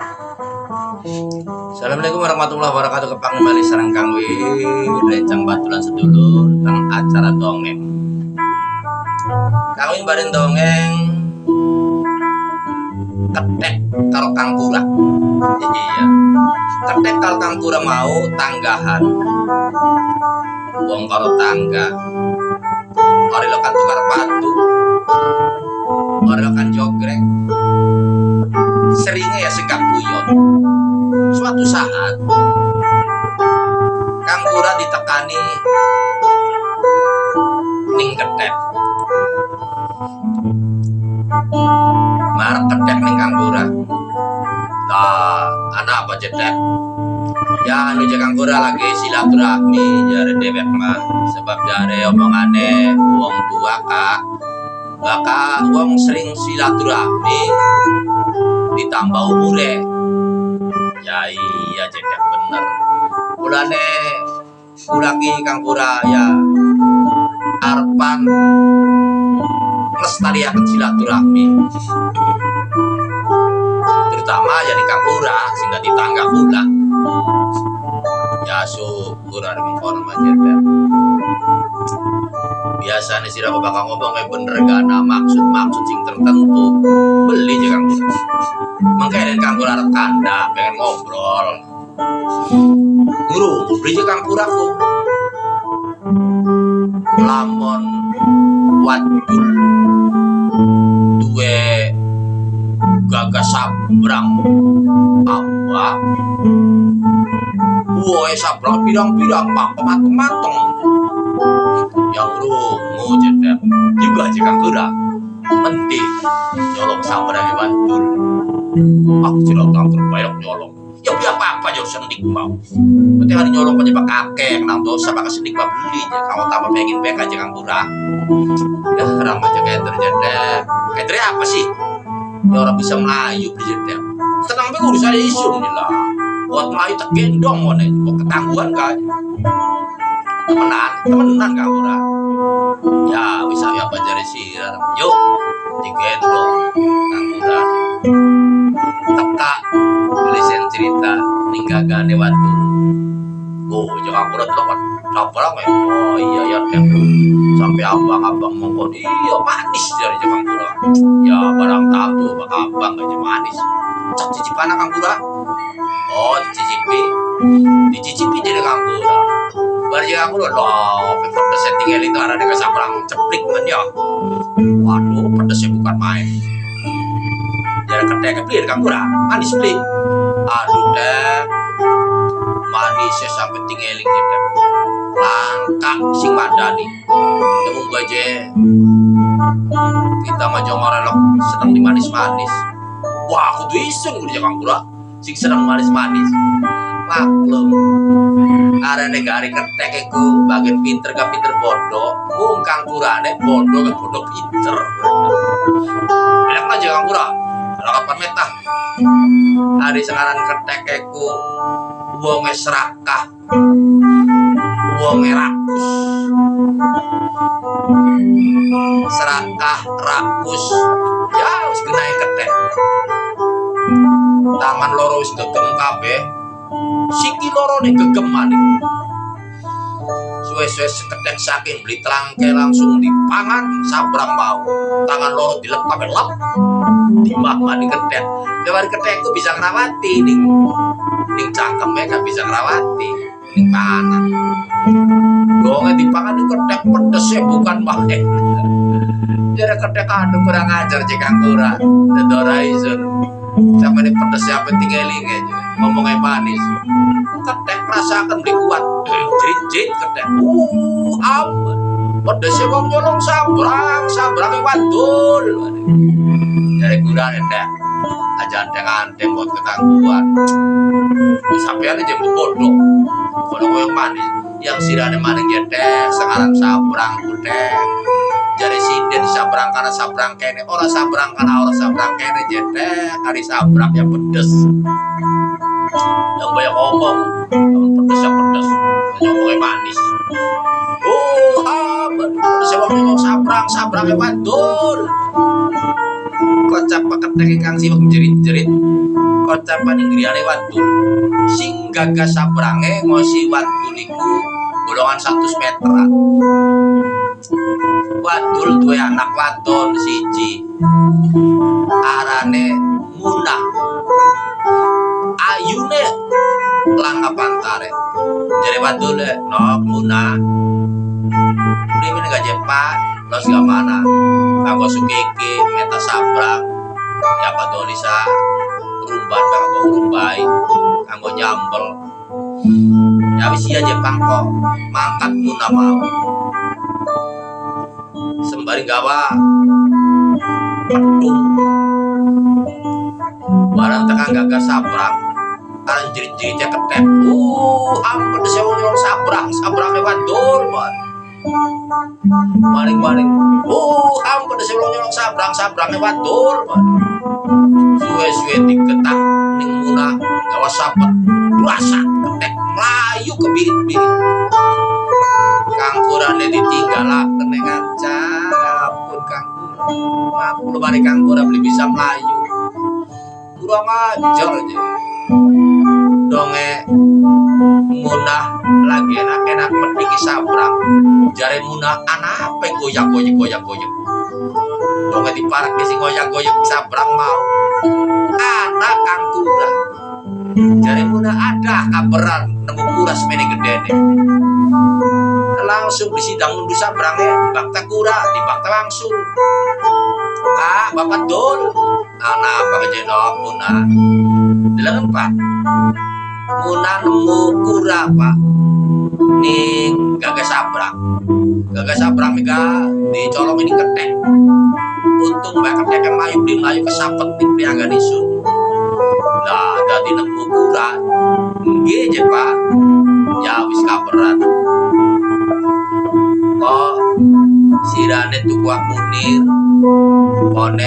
Assalamualaikum warahmatullahi wabarakatuh. Kepang kembali sarang Kang Wi Rencang Batulan Sedulur tentang acara dongeng. Kang Wi barin dongeng. Ketek karo Kang Kura Iya. Ketek karo Kang Kura mau tanggahan. Wong karo tangga. Ori lo kan tukar patu Ori lo kan jogrek Seringnya ya sikap guyon suatu saat Kang Kura ditekani ning ketek marek ketek ning Kang Kura lah anak apa jedek ya anu Kang Kura lagi silaturahmi jare dewek mah. Sebab jare omongane wong tua kak. Baka wong sering silaturahmi ditambah umure. Ya iya cedek bener. Mulane kuraki kang kura ya. Arpan lestariaken silaturahmi. Terutama jadi kang kura sehingga ditangga kula ya syukur ari mengkono cedek biasanya sih aku bakal ngomong kayak bener gana maksud maksud sing tertentu. Beli aja kang. Makanya kang kura arep kanda pengen ngobrol. Guru beli aja kang kura ku lamon wadul. Duwe gagas sabrang. Apa? Woe sabrang pirang-pirang pak rungu jedek juga jika kura mending nyolong sabrang bantul aku tidak tahu terbayang nyolong ya biar apa apa jauh sendik mau berarti hari nyolong penyebab kakek nang dosa pakai sendik mau beli aja kalau tambah pengen bek aja kang kura ya orang aja kayak terjadi kayak teri apa sih ya orang bisa melayu beli jedek tenang be urusan isu nih lah buat melayu tak gendong mana kok ketangguhan kan temenan temenan kang ora ya bisa ya belajar siar. Yuk digendong. Kang ura teka tulisan cerita ninggagane watu. Oh jangan kura tuh kan sabarang ya oh iya ya tem sampai abang-abang mongkon iya manis dari jangan kura ya barang tahu bak abang aja manis cak cicipan kang kura oh dicicipi dicicipi jadi kang kura Bari aku lo loh, pedes setting itu ada dengan sabrang ceplik kan ya. Waduh, pedesnya bukan main. Jadi kedai keplir kan kurang, manis beli. Aduh deh, manisnya sampai tinggaling gitu. Langka sing madani. Temu baje. Kita mah jangan orang sedang di manis-manis. Wah, aku tuh iseng udah jangan kurang. Sing sedang manis-manis. Maklum, ada negari ketek bagian pinter gak pinter bodoh mungkang kurane bodoh gak bodoh pinter. Bilang aja kang kura kalau kapan metah hari sekarang ketek iku wonge serakah. Wonge rakus serakah rakus. Ya wis kenai ketek tangan loro wis gegem kabeh. Siki loro nih gegem maning suwe-suwe sekedek saking beli telangke langsung dipangan sabrang mau tangan loro dilep kabeh lap timah maning kedek lewat kedek itu bisa ngerawati ning ning cangkemnya kan bisa ngerawati ning panganan Gongnya dipangan ning kedek pedesnya bukan main jadi kedek anu kurang ajar jika kurang Dedora izin sama ini pedes siapa tinggalin aja. Ngomongnya manis. Ketek rasakan beli kuat jrit jrit ketek uh aman. Pedesnya wong nyolong sabrang sabrang wadul dari kurang ya aja anteng-anteng buat ketangguhan sampai aja bodoh. Kalau yang manis yang sirane maning jedek sekarang sabrang udah jadi sinden sabrang karena sabrang kene orang sabrang karena orang sabrang kene jedek hari sabrang yang pedes. Yang banyak ngomong yang pedes yang pedes. Yang ngomongnya manis. Oh ham pedes yang ngomong sabrang sabrang yang mantul kocap paketake kang siwek jerit-jerit. Kocap paning griyane wadul sing gagas sabrange ngosi wadul iku golongan 100 meteran wadul duwe anak wadon siji. Arane munah. Ayune langka pantare jadi wadul nok munah. Primin gak jepak los gak mana kanggo sukiki meta sabrang ya padoli sa rumban kanggo rumbai kanggo nyambel. Ya wis iya jepang kok. Mangkat muna mau. Sembari gawa. Pedung barang tekan gagal sabrang. Kan jerit-jeritnya ketep uh ampun sewu nyolong sabrang? Sabrang lewat dol man maling-maling. Oh ada sebelum nyolong sabrang sabrang lewat dul suwe-suwe diketak ning munah gawa sapet rasa ketek melayu ke birit-birit kangkurane ditinggal ning aja ampun kangkur aku lu balik kangkura beli bisa melayu. Kurang ajar aja. Donge munah lagi enak-enak mendiki sabrang jare munah anak apa yang goyak goyek goyak goyek donge di park sing goyak goyek sabrang mau. Anak kangkura jare munah ada kabaran nemu kuras meni gede nih langsung disidang undu sabrangnya bakta kura di bakta langsung. Ah bapak dol anak apa kejenok munah. Dilangan pak Muna nemu kura pak. Ning gagas sabrang. Gagas sabrang mega dicolong ini ketek. Untung mbak ketek yang mayu beli mayu kesapet di priaga disun Lah dadi nemu kura. Nggih je pak. Ya wis kabaran Kok sirane tuku munir One